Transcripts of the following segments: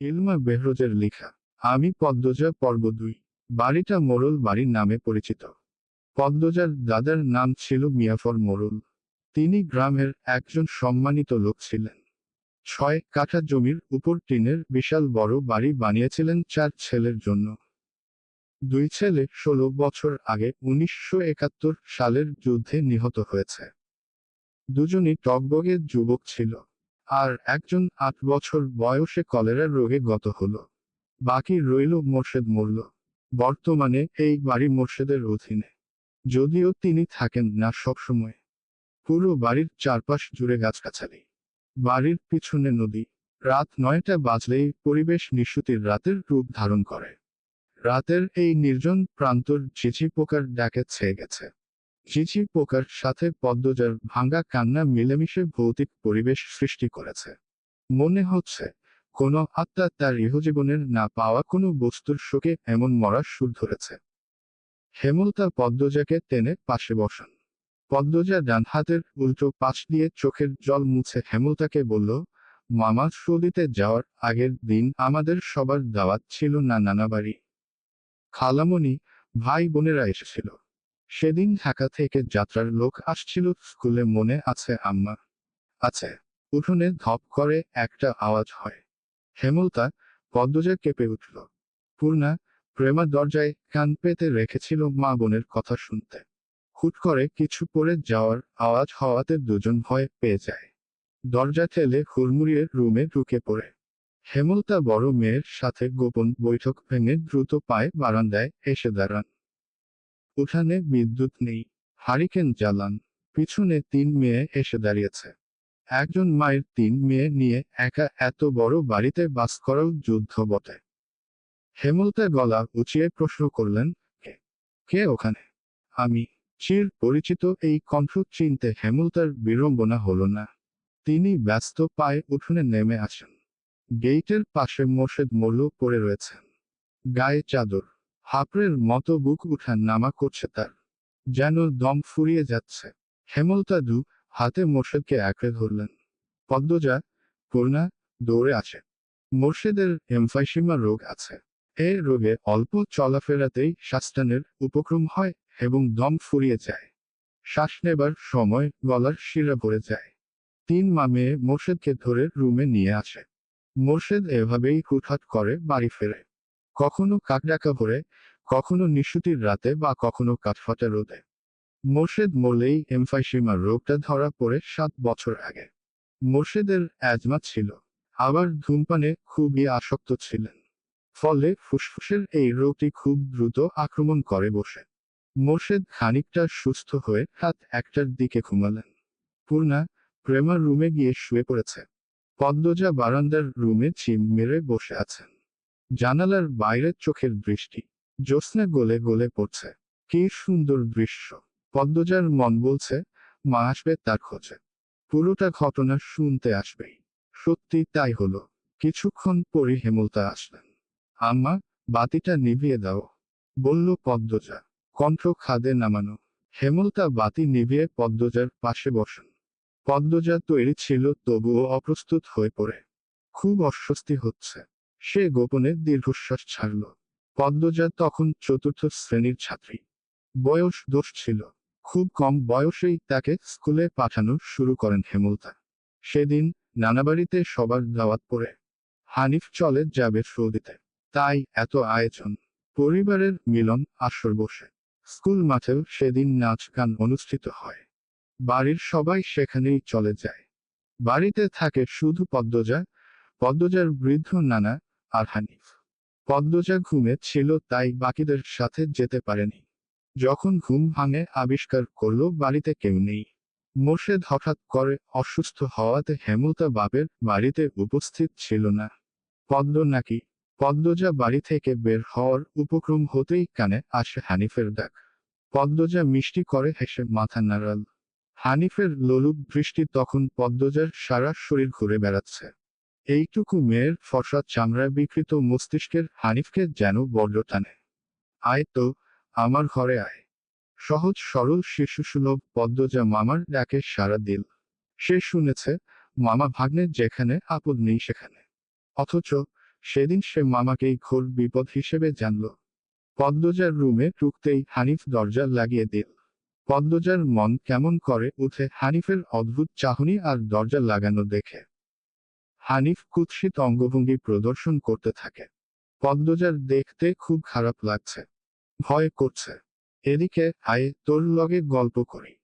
ইলমা বেহরোজের লেখা, আমি পদ্মজা পর্ব দুই, বাড়িটা মোড়ল বাড়ির নামে পরিচিত। পদ্মজার দাদার নাম ছিল মিয়াফর মোড়ল তিনি গ্রামের একজন সম্মানিত লোক ছিলেন। ছয় কাঠা জমির উপর টিনের বিশাল বড় বাড়ি বানিয়েছিলেন চার ছেলের জন্য। দুই ছেলে ষোলো বছর আগে উনিশশো একাত্তর সালের যুদ্ধে নিহত হয়েছে। দুজনই টকবগের যুবক ছিল। আর একজন আট বছর বয়সে কলেরা রোগে গত হল। বাকি রইল মোর্শেদ মরল। বর্তমানে এই বাড়ি মোর্শেদের অধীনে। যদিও তিনি থাকেন না সবসময়। পুরো বাড়ির চারপাশ জুড়ে গাছগাছালি। বাড়ির পিছনে নদী। রাত নয়টা বাজলেই পরিবেশ নিশুতির রাতের রূপ ধারণ করে। রাতের এই নির্জন প্রান্তর ঝিঝি পোকার ডাকে ছেয়ে গেছে। ঝিঝি পোকার সাথে পদ্মজার ভাঙ্গা কান্না মিলেমিশে ভৌতিক পরিবেশ সৃষ্টি করেছে। মনে হচ্ছে, কোনো আত্মা তার ইহজীবনের না পাওয়া কোনো বস্তুর শোকে এমন মরার সুর ধরেছে। হেমলতা পদ্মজাকে টেনে পাশে বসান। পদ্মজা ডান হাতের উল্টো পাশ দিয়ে চোখের জল মুছে হেমলতাকে বলল, মামা, সৌদিতে যাওয়ার আগের দিন আমাদের সবার দাওয়াত ছিল না নানা বাড়ি খালামণি ভাই বোনেরা এসেছিল। সেদিন ঢাকা থেকে যাত্রার লোক আসছিল, স্কুলে মনে আছে আম্মা। আছে। উঠোনে ধপ করে একটা আওয়াজ হয়। হেমলতা পদ্মজা কেঁপে উঠল। পূর্ণা প্রেমা দরজায় কান পেতে রেখেছিল মা বোনের কথা শুনতে। হুট করে কিছু পড়ে যাওয়ার আওয়াজ হওয়াতে দুজন ভয় পেয়ে যায়। দরজা ঠেলে হুড়মুড়িয়ে রুমে ঢুকে পড়ে। হেমলতা বড় মেয়ের সাথে গোপন বৈঠক ভেঙে দ্রুত পায়ে বারান্দায় এসে দাঁড়ান। উঠানে বিদ্যুৎ নেই। হারিকেন জ্বালান। পিছনে তিন মেয়ে এসে দাঁড়িয়েছে। একজন মায়ের তিন মেয়ে নিয়ে একা এত বড় বাড়িতে বাস করাও যুদ্ধ বটে। হেমলতা গলা উঁচিয়ে প্রশ্ন করলেন, কে? কে ওখানে? আমি। চির পরিচিত এই কণ্ঠ চিনতে হেমলতার বিড়ম্বনা হলো না। তিনি ব্যস্ত পায়ে উঠোনে নেমে আসেন। গেইটের পাশে মোর্শেদ মল্ল পড়ে রয়েছেন। গায়ে চাদর। হাপড়ের মতো বুক উঠা নামা করছে তার। যেন দম ফুরিয়ে যাচ্ছে। হেমলতা দু হাতে মোর্শেদকে আঁকড়ে ধরলেন। পদ্মজা পূর্ণা দৌড়ে আসে মোর্শেদের এমফাইসিমা রোগ আছে। এ রোগে অল্প চলাফেরাতেই শ্বাসটানের উপক্রম হয় এবং দম ফুরিয়ে যায়। শ্বাস নেবার সময় গলার শিরা ভরে যায়। তিন মা মেয়ে মোর্শেদকে ধরে রুমে নিয়ে আসে। মোর্শেদ এভাবেই হুটহাট করে বাড়ি ফেরে। কখনো কাকডাকা ভরে, কখনো নিশুতির রাতে বা কখনো কাঠফাটা রোদে। মোর্শেদ মরলেই এমফাইসিমা রোগটা ধরা পড়ে সাত বছর আগে। মোর্শেদের অ্যাজমা ছিল। আবার ধূমপানে খুবই আসক্ত ছিলেন। ফলে ফুসফুসের এই রোগটি খুব দ্রুত আক্রমণ করে বসে। মোর্শেদ খানিকটা সুস্থ হয়ে রাত একটার দিকে ঘুমালেন। পূর্ণা প্রেমার রুমে গিয়ে শুয়ে পড়েছে। পদ্মজা বারান্দার রুমে চিম মেরে বসে আছেন। জানালার বাইরে চোখের দৃষ্টি। জ্যোৎস্না গলে গলে পড়ছে। কি সুন্দর দৃশ্য। পদ্মজার মন বলছে, মা আসবে তার খোঁজে। পুরোটা ঘটনা শুনতে আসবেই। সত্যি তাই হলো। কিছুক্ষণ পরই হেমলতা আসলেন। আম্মা, বাতিটা নিভিয়ে দাও বলল পদ্মজা। কণ্ঠ খাদে নামানো। হেমলতা বাতি নিভিয়ে পদ্মজার পাশে বসেন। পদ্মজা তৈরি ছিল তবুও অপ্রস্তুত হয়ে পড়ে। খুব অস্বস্তি হচ্ছে। সে গোপনে দীর্ঘশ্বাস ছাড়ল। পদ্মজা তখন চতুর্থ শ্রেণির ছাত্রী। বয়স দোষ ছিল। খুব কম বয়সেই তাকে স্কুলে পাঠানো শুরু করেন হেমলতা। সেদিন নানাবাড়িতে সবার দাওয়াত পড়ে। হানিফ চলে যাবে সৌদিতে। তাই এত আয়োজন। পরিবারের মিলন আসর বসে। স্কুল মাঠেও সেদিন নাচ গান অনুষ্ঠিত হয়। বাড়ির সবাই সেখানেই চলে যায়। বাড়িতে থাকে শুধু পদ্মজা। পদ্মজার বৃদ্ধ নানা আর হানিফ পদ্মজা ঘুমে ছিল তাই বাকিদের সাথে যেতে পারেনি। যখন ঘুম ভাঙে, আবিষ্কার করল, বাড়িতে কেউ নেই। মোর্শেদ হঠাৎ করে অসুস্থ হওয়াতে হেমলতা বাপের বাড়িতে উপস্থিত ছিল না। পদ্ম নাকি? পদ্মজা বাড়ি থেকে বের হওয়ার উপক্রম হতেই কানে আসে হানিফের ডাক। পদ্মজা মিষ্টি করে হেসে মাথা নাড়াল। হানিফের লোলুপ দৃষ্টি তখন পদ্মজার সারা শরীর ঘুরে বেড়াচ্ছে। এইটুকু মেয়ের ফসা চামড়া বিকৃত মস্তিষ্কের হানিফকে যেন বড্ড টানে। আয় তো, আমার ঘরে আয়। সহজ সরল শিশুসুলভ পদ্মজা মামার ডাকে সারা দিল। সে শুনেছে, মামা ভাগ্নে যেখানে আপদ নেই সেখানে। অথচ সেদিন সে মামাকেই ঘোর বিপদ হিসেবে জানল। পদ্মজার রুমে ঢুকতেই হানিফ দরজা লাগিয়ে দিল। পদ্মজার মন কেমন করে উঠে হানিফের অদ্ভুত চাহনি আর দরজা লাগানো দেখে। হানিফ কুৎসিত অঙ্গভঙ্গি প্রদর্শন করতে থাকে। পদ্মজার দেখতে খুব খারাপ লাগছে। ভয় করছে। এদিকে আয়ে, তোর লগে গল্প করি।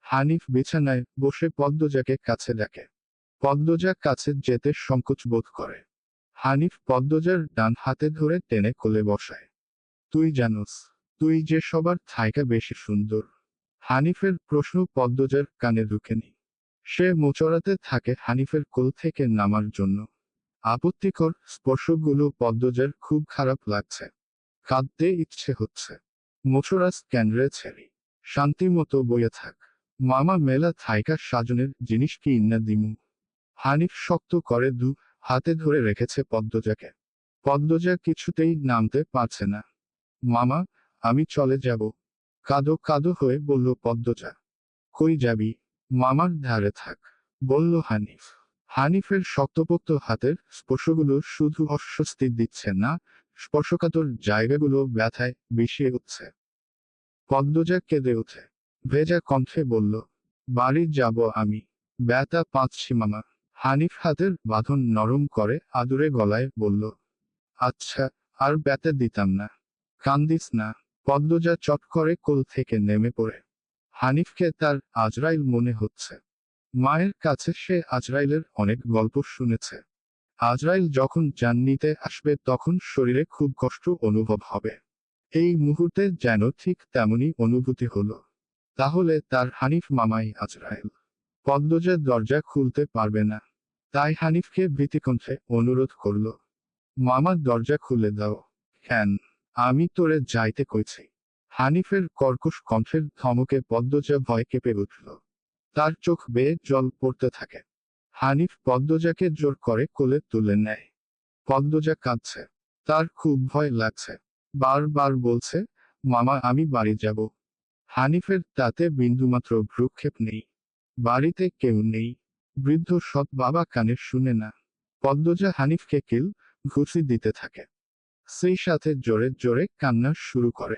হানিফ বিছানায় বসে পদ্মজাকে কাছে ডাকে পদ্মজা কাছে যেতে সংকোচ বোধ করে। হানিফ পদ্মজার ডান হাতে ধরে টেনে কোলে বসায়। তুই জানোস, তুই যে সবার থাইকা বেশি সুন্দর। হানিফের প্রশ্ন পদ্মজার কানে ঢুকেনি। সে মোচড়াতে থাকে হানিফের কোল থেকে নামার জন্য। আপত্তিকর স্পর্শগুলো পদ্মজার খুব খারাপ লাগছে। কাঁদতে ইচ্ছে হচ্ছে। মোচড়াস ক্যান্ড্রে ছেড়ি। শান্তি মতো বইয়ে থাক। মামা মেলা থাইকার সাজনের জিনিস কি ইন্না দিমু? হানিফ শক্ত করে দু হাতে ধরে রেখেছে পদ্মজাকে। পদ্মজা কিছুতেই নামতে পারছে না। মামা, আমি চলে যাব। কাদো কাদো হয়ে বলল পদ্মজা। কই যাবি? মামার ধারে থাক, বলল হানিফ। হানিফের শক্তপোক্ত হাতের স্পর্শগুলো শুধু অস্বস্তি দিচ্ছে না, স্পর্শকাতর জায়গাগুলো ব্যথায় বিষিয়ে উঠছে। পদ্মজা কেঁদে ওঠে। ভেজা কণ্ঠে বলল, বাড়ি যাব আমি। ব্যথা পাঁচছি মামা। হানিফ হাতের বাঁধন নরম করে আদুরে গলায় বলল আচ্ছা আর ব্যথা দিতাম না। কান্দিস না। পদ্মজা চট করে কোল থেকে নেমে পড়ে। হানিফকে তার আজরাইল মনে হচ্ছে। মায়ের কাছে সে আজরাইলের অনেক গল্প শুনেছে। আজরাইল যখন জান নিতে আসবে তখন শরীরে খুব কষ্ট অনুভব হবে। এই মুহূর্তে যেন ঠিক তেমনি অনুভূতি হলো। তাহলে তার হানিফ মামাই আজরাইল। পদ্মজের দরজা খুলতে পারবে না। তাই হানিফকে ভীতিকণ্ঠে অনুরোধ করল মামার দরজা খুলে দাও। কেন? আমি তোরে যাইতে কইছি। হানিফের কর্কশ কণ্ঠের ধমকে পদ্মজা ভয় কেঁপে উঠল। তার চোখ বেয়ে জল পড়তে থাকে। হানিফ পদ্মজাকে জোর করে কোলে তুলে নেয়। পদ্মজা কাঁদছে। তার খুব ভয় লাগছে। বারবার বলছে, মামা, আমি বাড়ি যাব। হানিফের তাতে বিন্দুমাত্র ভ্রুক্ষেপ নেই। বাড়িতে কেউ নেই। বৃদ্ধ সৎ বাবা কানে শুনে না। পদ্মজা হানিফকে কিল, ঘুষি দিতে থাকে। সেই সাথে জোরে জোরে কান্না শুরু করে।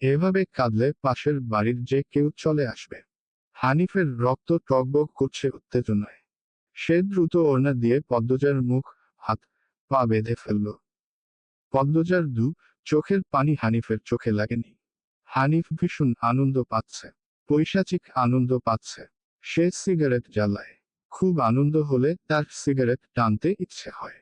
এভাবে কাঁদলে পাশের বাড়ির যে কেউ চলে আসবে। হানিফের রক্ত টকবক করছে উত্তেজনায়। সে দ্রুত ওড়না দিয়ে পদ্মজার মুখ, হাত, পা বেঁধে ফেলল। পদ্মজার দু চোখের পানি হানিফের চোখে লাগেনি। হানিফ ভীষণ আনন্দ পাচ্ছে। পৈশাচিক আনন্দ পাচ্ছে। সে সিগারেট জ্বালায়। খুব আনন্দ হলে তার সিগারেট টানতে ইচ্ছে হয়।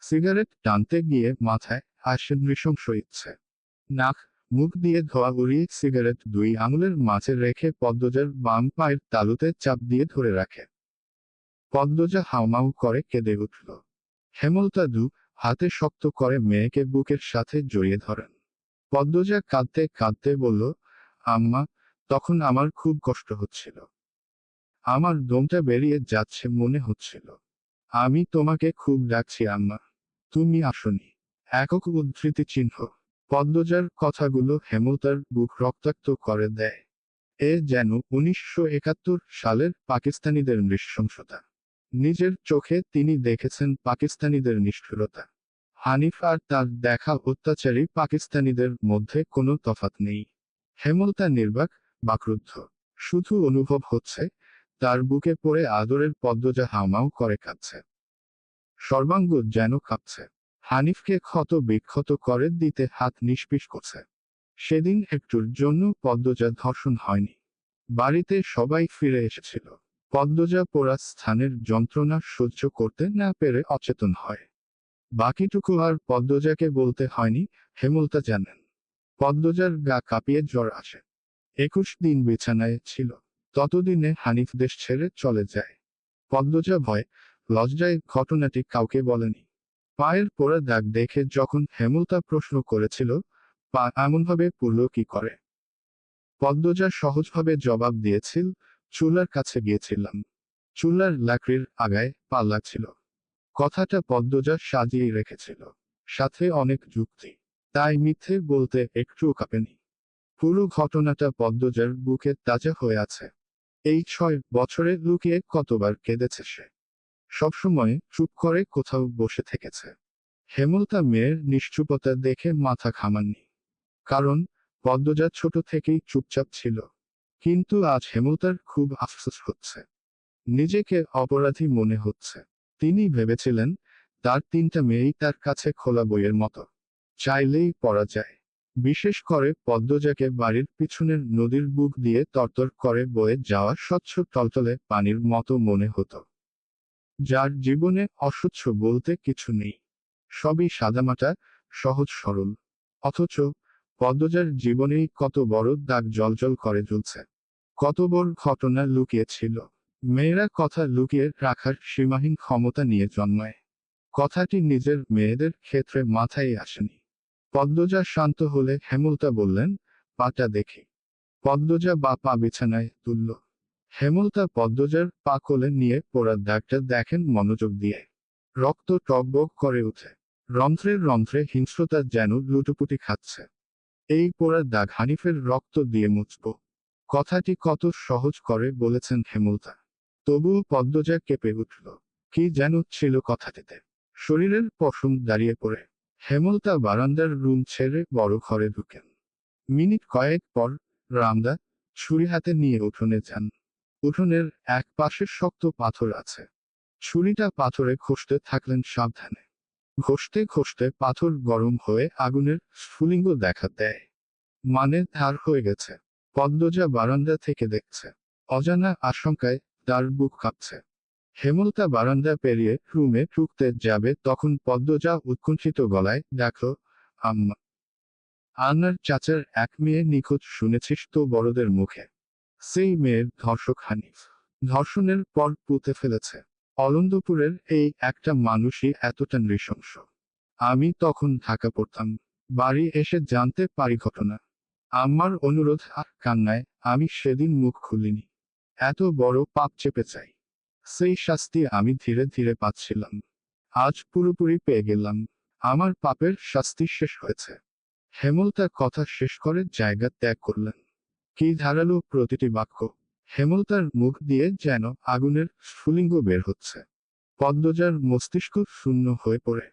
সিগারেট টানতে গিয়ে মাথায় আসে নৃশংস ইচ্ছে। নাক মুখ দিয়ে ধোয়া উড়িয়ে সিগারেট দুই আঙুলের মাঝে রেখে পদ্মজার বাম পায়ের তালুতে চাপ দিয়ে ধরে রাখে। পদ্মজা হাউমাউ করে কেঁদে উঠল। হেমলতা দু হাতে শক্ত করে মেয়েকে বুকের সাথে জড়িয়ে ধরেন। পদ্মজা কাঁদতে কাঁদতে বলল, আম্মা, তখন আমার খুব কষ্ট হচ্ছিল। আমার দমটা বেরিয়ে যাচ্ছে মনে হচ্ছিল। আমি তোমাকে খুব ডাকছি, আম্মা। তুমি আসনি। একক উদ্ধৃতি চিহ্ন। পদ্মজার কথাগুলো হেমলতার বুক রক্তাক্ত করে দেয়। এ যেন উনিশশো একাত্তর সালের পাকিস্তানিদের নৃশংসতা। নিজের চোখে তিনি দেখেছেন পাকিস্তানিদের নিষ্ঠুরতা। হানিফ আর তার দেখা অত্যাচারী পাকিস্তানিদের মধ্যে কোনো তফাত নেই। হেমলতা নির্বাক, বাক্রুদ্ধ। শুধু অনুভব হচ্ছে, তার বুকে পড়ে আদরের পদ্মজা হামাও করে কাঁদছে। সর্বাঙ্গ যেন কাঁপছে। হানিফকে ক্ষত বিক্ষত করে দিতে হাত নিষ্পিস করছে। সেদিন একটুর জন্য পদ্মজা ধর্ষণ হয়নি। বাড়িতে সবাই ফিরে এসেছিল। পদ্মজা পোড়া স্থানের যন্ত্রণা সহ্য করতে না পেরে অচেতন হয়। বাকিটুকু আর পদ্মজাকে বলতে হয়নি, হেমলতা জানেন। পদ্মজার গা কাঁপিয়ে জ্বর আসে। একুশ দিন বিছানায় ছিল। ততদিনে হানিফ দেশ ছেড়ে চলে যায়। পদ্মজা ভয় লজ্জায় ঘটনাটি কাউকে বলেনি। পায়ের পোড়া দাগ দেখে যখন হেমলতা প্রশ্ন করেছিল, পা এমনভাবে পুরল কি করে? পদ্মজা সহজভাবে জবাব দিয়েছিল, চুলার কাছে গিয়েছিলাম। চুলার লাকড়ির আগায় পা লাগছিল কথাটা পদ্মজা সাজিয়ে রেখেছিল। সাথে অনেক যুক্তি। তাই মিথ্যে বলতে একটুও কাঁপেনি। পুরো ঘটনাটা পদ্মজার বুকে তাজা হয়ে আছে। এই ছয় বছরে লুকিয়ে কতবার কেঁদেছে সে? সবসময় চুপ করে কোথাও বসে থেকেছে। হেমলতা মেয়ের নিশ্চুপতা দেখে মাথা ঘামাননি। কারণ পদ্মজা ছোট থেকেই চুপচাপ ছিল। কিন্তু আজ হেমলতার খুব আফসোস হচ্ছে। নিজেকে অপরাধী মনে হচ্ছে। তিনি ভেবেছিলেন, তার তিনটা মেয়েই তার কাছে খোলা বইয়ের মতো। চাইলেই পড়া যায়। বিশেষ করে পদ্মজাকে বাড়ির পিছনের নদীর বুক দিয়ে তরতর করে বয়ে যাওয়া স্বচ্ছ টলটলে পানির মতো মনে হতো। যার জীবনে অস্বচ্ছ বলতে কিছু নেই। সবই সাদামাটা, সহজ সরল। অথচ পদ্মজার জীবনেই কত বড় দাগ জলজল করে জ্বলছে। কত বড় ঘটনা লুকিয়েছিল। মেয়েরা কথা লুকিয়ে রাখার সীমাহীন ক্ষমতা নিয়ে জন্মায়। কথাটি নিজের মেয়েদের ক্ষেত্রে মাথায় আসেনি। পদ্মজা শান্ত হলে হেমলতা বললেন পাটা দেখি। পদ্মজা বা পা বিছানায় তুলল। হেমলতা পদ্মজার পা কোলে নিয়ে পোড়ার দাগটা দেখেন মনোযোগ দিয়ে। রক্ত টকবক করে উঠে রন্ধ্রের রন্ধ্রে হিংস্রতা যেন লুটোপুটি খাচ্ছে। এই পোড়ার দাগ হানিফের রক্ত দিয়ে মুছব। কথাটি কত সহজ করে বলেছেন হেমলতা। তবুও পদ্মজা কেঁপে উঠল। কি যেন ছিল কথাটিতে। শরীরের পশম দাঁড়িয়ে পড়ে। হেমলতা বারান্দার রুম ছেড়ে বড় ঘরে ঢুকেন। মিনিট কয়েক পর রামদা ছুরি হাতে নিয়ে উঠোনে যান। উঠোনের এক পাশে শক্ত পাথর আছে। ছুরিটা পাথরে খসতে থাকলেন সাবধানে। ঘষতে ঘষতে পাথর গরম হয়ে আগুনের স্ফুলিঙ্গ দেখা দেয়। মানে ধার হয়ে গেছে। পদ্মজা বারান্দা থেকে দেখছে। অজানা আশঙ্কায় তার বুক কাঁপছে। হেমলতা বারান্দা পেরিয়ে রুমে ঢুকতে যাবে তখন পদ্মজা উৎকণ্ঠিত গলায় ডাকল আম্মা। আন্নার চাচার এক মেয়ে নিখোঁজ শুনেছিস তো বড়দের মুখে? সেই মেয়ের ধর্ষক হানিফ। ধর্ষণের পর পুঁতে ফেলেছে। অলন্দপুরের এই একটা মানুষই এতটা নৃশংস। আমি তখন ঢাকা পড়তাম। বাড়ি এসে জানতে পারি ঘটনা। আমার অনুরোধ আর কান্নায় আমি সেদিন মুখ খুলিনি। এত বড় পাপ চেপে চাই সেই শাস্তি আমি ধীরে ধীরে পাচ্ছিলাম। আজ পুরোপুরি পেয়ে গেলাম। আমার পাপের শাস্তি শেষ হয়েছে। হেমলতা কথা শেষ করে জায়গা ত্যাগ করলেন। কি ধারালো প্রতিটি বাক্য। হেমলতার মুখ দিয়ে যেন আগুনের স্ফুলিঙ্গ বের হচ্ছে। পদ্মজার মস্তিষ্ক শূন্য হয়ে পড়ে।